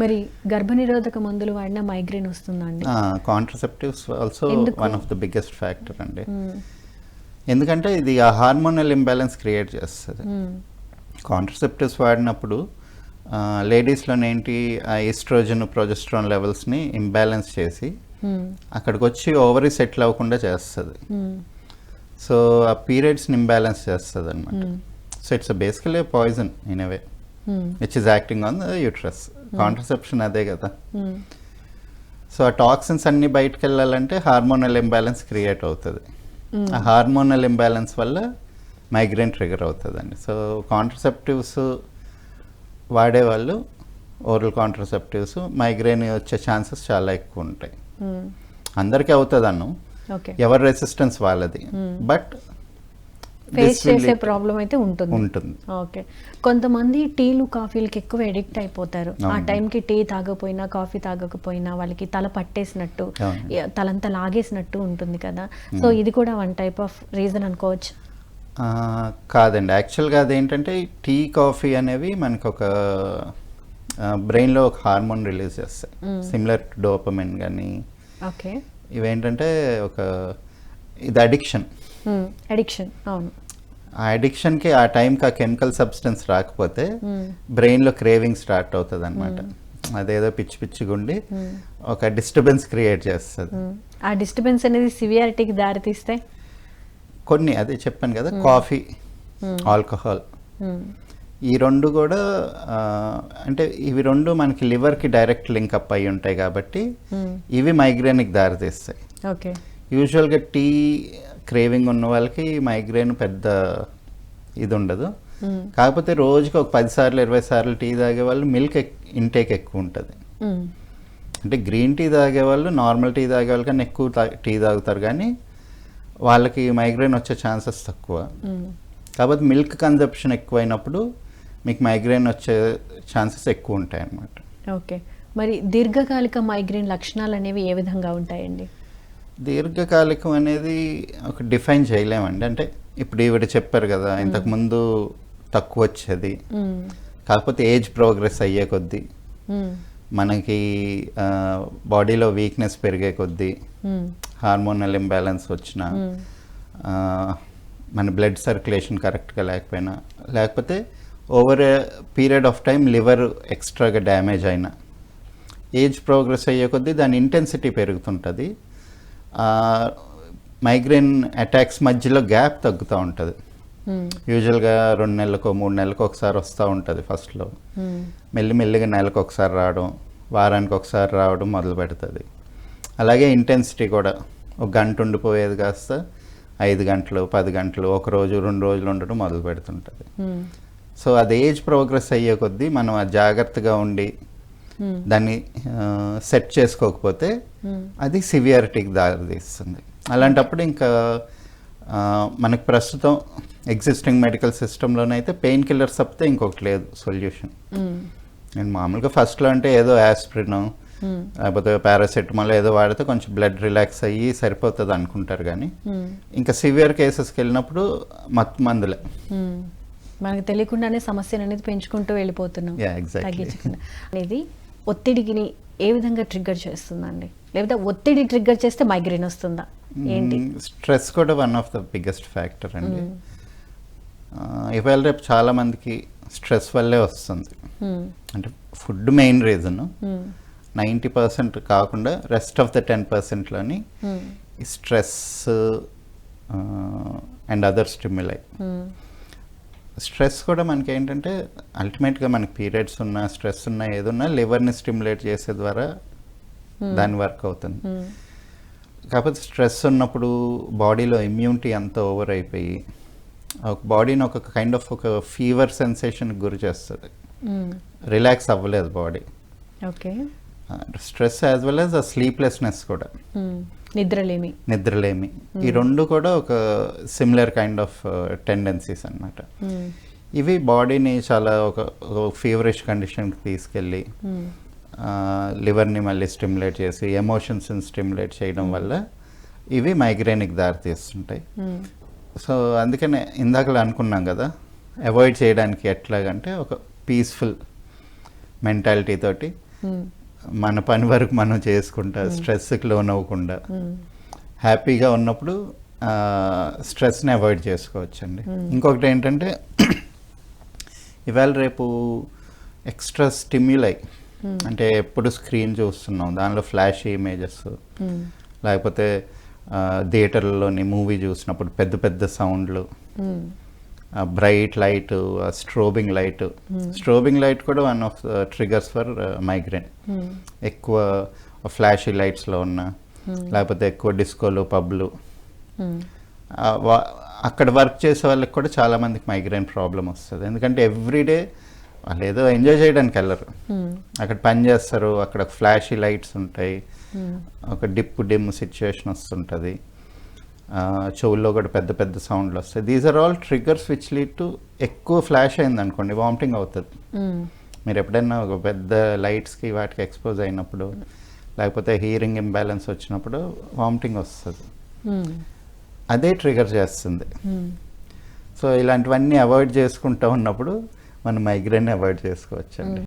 మరి గర్భనిరోధక మందులు వాడినా మైగ్రేన్ వస్తుందండి contraceptives also? One of the biggest factor అండి. ఎందుకంటే ఇది ఆ హార్మోనల్ ఇంబ్యాలెన్స్ క్రియేట్ చేస్తుంది. కాంట్రసెప్టివ్స్ వాడినప్పుడు లేడీస్లో ఏంటి ఆ ఈస్ట్రోజన్ ప్రొజెస్ట్రాన్ లెవెల్స్ని ఇంబ్యాలెన్స్ చేసి. అక్కడికి వచ్చి ఓవరీ సెటిల్ అవ్వకుండా చేస్తుంది. సో ఆ పీరియడ్స్ని ఇంబ్యాలెన్స్ చేస్తుంది అనమాట. So it's basically poison in hmm. Which is acting on the uterus contraception అదే కదా. సో ఆ టాక్సిన్స్ అన్ని బయటకు వెళ్ళాలంటే హార్మోనల్ ఇంబ్యాలెన్స్ క్రియేట్ అవుతుంది. ఆ హార్మోనల్ ఇంబ్యాలెన్స్ వల్ల మైగ్రేన్ ట్రిగర్ అవుతుందండి. సో కాంట్రసెప్టివ్స్ వాడేవాళ్ళు ఓరల్ కాంట్రసెప్టివ్స్ మైగ్రేన్ వచ్చే ఛాన్సెస్ చాలా ఎక్కువ ఉంటాయి. మ్మ్. అందరికీ అవుతుంది అన్ను ఓకే ఎవరి రెసిస్టెన్స్ వాళ్ళది. బట్ ఫేస్ చేసే ప్రాబ్లం అయితే ఉంటుంది. ఉంటుంది. ఓకే కొంతమంది టీలు కాఫీలకి ఎక్కువ ఎడిక్ట్ అయిపోతారు. ఆ. టైంకి టీ తాగకపోయినా కాఫీ తాగకపోయినా వాళ్ళకి తల పట్టేసినట్టు తలంతా లాగేసినట్టు ఉంటుంది కదా. సో ఇది కూడా వన్ టైప్ ఆఫ్ రీజన్ అనుకోవచ్చు. కాదండి. యాక్చువల్గా అదేంటంటే టీ కాఫీ అనేవి మనకు ఒక బ్రెయిన్లో ఒక హార్మోన్ రిలీజ్ చేస్తాయి. సిమిలర్ డోపమిన్ కానీ ఓకే ఇవేంటంటే ఒక ఇది అడిక్షన్ అడిక్షన్ అవును. ఆ అడిక్షన్కి ఆ టైంకి ఆ కెమికల్ సబ్స్టెన్స్ రాకపోతే మ్మ్. బ్రెయిన్లో క్రేవింగ్ స్టార్ట్ అవుతుంది అనమాట అదేదో పిచ్చి పిచ్చిగా ఉండి ఒక డిస్టర్బెన్స్ క్రియేట్ చేస్తుంది. ఆ డిస్టర్బెన్స్ అనేది సివియారిటీకి దారితీస్తే? కొన్ని అదే చెప్పాను కదా కాఫీ ఆల్కహాల్. ఈ రెండు కూడా అంటే ఇవి రెండు మనకి లివర్కి డైరెక్ట్ లింక్ అప్ అయి ఉంటాయి కాబట్టి. ఇవి మైగ్రేన్కి దారితీస్తాయి. ఓకే. యూజువల్గా టీ క్రేవింగ్ ఉన్న వాళ్ళకి మైగ్రేన్ పెద్ద ఇది ఉండదు. కాకపోతే రోజుకి ఒక పది సార్లు ఇరవై సార్లు టీ తాగే వాళ్ళు మిల్క్ ఇంటేక్ ఎక్కువ ఉంటుంది. అంటే గ్రీన్ టీ తాగే వాళ్ళు నార్మల్ టీ తాగే వాళ్ళకన్నా ఎక్కువ తా- టీ తాగుతారు కానీ వాళ్ళకి మైగ్రేన్ వచ్చే ఛాన్సెస్ తక్కువ. కాబట్టి మిల్క్ కన్జప్షన్ ఎక్కువైనప్పుడు మీకు మైగ్రేన్ వచ్చే ఛాన్సెస్ ఎక్కువ ఉంటాయి అన్నమాట ఓకే మరి దీర్ఘకాలిక మైగ్రేన్ లక్షణాలు అనేవి ఏ విధంగా ఉంటాయండి దీర్ఘకాలికం అనేది ఒక డిఫైన్ చేయలేమండి అంటే ఇప్పుడు ఈవిడ చెప్పారు కదా ఇంతకుముందు తక్కువ వచ్చేది. కాకపోతే ఏజ్ ప్రోగ్రెస్ అయ్యే కొద్దీ. మనకి బాడీలో వీక్నెస్ పెరిగే కొద్దీ. హార్మోనల్ ఇంబ్యాలెన్స్ వచ్చిన మన బ్లడ్ సర్క్యులేషన్ కరెక్ట్గా లేకపోయినా లేకపోతే over period of time liver ఎక్స్ట్రాగా డ్యామేజ్ అయినా ఏజ్ ప్రోగ్రెస్ అయ్యే కొద్దీ దాని ఇంటెన్సిటీ పెరుగుతుంటుంది మైగ్రేన్ అటాక్స్ మధ్యలో గ్యాప్ తగ్గుతూ ఉంటుంది. యూజువల్గా రెండు నెలలకు మూడు నెలలకు ఒకసారి వస్తూ ఉంటుంది ఫస్ట్లో మ్మ్. మెల్లిమెల్లిగా నెలకు ఒకసారి రావడం వారానికి ఒకసారి రావడం మొదలు పెడుతుంది అలాగే ఇంటెన్సిటీ కూడా ఒక గంట ఉండిపోయేది కాస్త ఐదు గంటలు పది గంటలు ఒక రోజు రెండు రోజులు ఉండడం మొదలు పెడుతుంటుంది. సో అది ఏజ్ ప్రోగ్రెస్ అయ్యే కొద్దీ మనం ఆ జాగ్రత్తగా ఉండి. దాన్ని సెట్ చేసుకోకపోతే మ్మ్. అది సివియారిటీకి దారితీస్తుంది అలాంటప్పుడు ఇంకా మనకు ప్రస్తుతం ఎగ్జిస్టింగ్ మెడికల్ సిస్టంలోనైతే పెయిన్ కిల్లర్స్ తప్పితే ఇంకొకటి లేదు సొల్యూషన్ మ్మ్. నేను మామూలుగా ఫస్ట్లో అంటే ఏదో యాస్ప్రిన్. లేకపోతే పారాసెటమాల్ ఏదో వాడితే కొంచెం బ్లడ్ రిలాక్స్ అయ్యి సరిపోతుంది అనుకుంటారు కానీ. ఇంకా సివియర్ కేసెస్కి వెళ్ళినప్పుడు మత్తు మందులే. మనకు తెలియకుండానే సమస్యను అనేది పెంచుకుంటూ వెళ్ళిపోతున్నాం అనేది ఒత్తిడిని ఏ విధంగా ట్రిగ్గర్ చేస్తుందండి? లేకపోతే ఒత్తిడి ట్రిగ్గర్ చేస్తే మైగ్రేన్ వస్తుందా? ఏంటి? స్ట్రెస్ కూడా one of the biggest factor అండి. ఇవాళ రేపు చాలా మందికి స్ట్రెస్ వల్లే వస్తుంది. అంటే food main reason. Ninety percent కాకుండా rest of the ten పర్సెంట్లోని stress and other stimuli. Stress కూడా మనకి ఏంటంటే అల్టిమేట్గా మనకి పీరియడ్స్ ఉన్నా స్ట్రెస్ ఉన్నా ఏదున్నా లివర్ని స్టిమ్యులేట్ చేసే ద్వారా దాని వర్క్ అవుతుంది మ్మ్. కాకపోతే స్ట్రెస్ ఉన్నప్పుడు బాడీలో ఇమ్యూనిటీ అంతా ఓవర్ అయిపోయి ఒక బాడీని ఒక కైండ్ ఆఫ్ ఒక ఫీవర్ సెన్సేషన్ గురి చేస్తుంది. రిలాక్స్ అవ్వలేదు body okay stress as well as uh sleeplessness కూడా. నిద్రలేమి నిద్రలేమి ఈ రెండు కూడా ఒక సిమిలర్ కైండ్ ఆఫ్ టెండెన్సీస్ అన్నమాట మ్మ్. ఇవి బాడీని చాలా ఒక ఫీవరిష్ కండిషన్కి తీసుకెళ్ళి. లివర్ని మళ్ళీ స్టిమ్యులేట్ చేసి ఎమోషన్స్ని స్టిమ్యులేట్ చేయడం వల్ల ఇవి మైగ్రేన్కి దారితీస్తుంటాయి. సో అందుకనే ఇందాకలా అనుకున్నాం కదా అవాయిడ్ చేయడానికి ఎట్లాగంటే ఒక పీస్ఫుల్ మెంటాలిటీ తోటి. మన పని వరకు మనం చేసుకుంటా స్ట్రెస్కి లోన్ అవ్వకుండా మ్మ్. హ్యాపీగా ఉన్నప్పుడు స్ట్రెస్ని అవాయిడ్ చేసుకోవచ్చండి. ఇంకొకటి ఏంటంటే ఇవాళ రేపు ఎక్స్ట్రా స్టిమ్యులై అంటే ఎప్పుడు స్క్రీన్ చూస్తున్నాం దానిలో ఫ్లాష్ ఇమేజెస్. లేకపోతే థియేటర్లోని మూవీ చూసినప్పుడు పెద్ద పెద్ద సౌండ్లు. Bright light strobing light. Strobing light కూడా one of triggers for migraine hmm. ఎక్కువ ఫ్లాషీ లైట్స్లో ఉన్న లేకపోతే ఎక్కువ డిస్కోలు పబ్లు. అక్కడ వర్క్ చేసే వాళ్ళకి కూడా చాలా మందికి మైగ్రేన్ ప్రాబ్లం వస్తుంది. ఎందుకంటే ఎవ్రీడే వాళ్ళు ఏదో ఎంజాయ్ చేయడానికి వెళ్ళరు. అక్కడ పని చేస్తారు అక్కడ ఫ్లాషీ లైట్స్ ఉంటాయి. ఒక డిప్ డిమ్ సిచ్యువేషన్ వస్తుంటుంది. చెవుల్లో కూడా పెద్ద పెద్ద సౌండ్లు వస్తాయి these are all triggers which lead to ఎక్కువ ఫ్లాష్ అయింది అనుకోండి వామిటింగ్ అవుతుంది మ్మ్. మీరు ఎప్పుడైనా ఒక పెద్ద లైట్స్కి వాటికి ఎక్స్పోజ్ అయినప్పుడు లేకపోతే హీరింగ్ ఇంబ్యాలెన్స్ వచ్చినప్పుడు వామిటింగ్ వస్తుంది మ్మ్. అదే ట్రిగర్ చేస్తుంది. సో ఇలాంటివన్నీ అవాయిడ్ చేసుకుంటూ ఉన్నప్పుడు మనం మైగ్రేన్ అవాయిడ్ చేసుకోవచ్చు అండి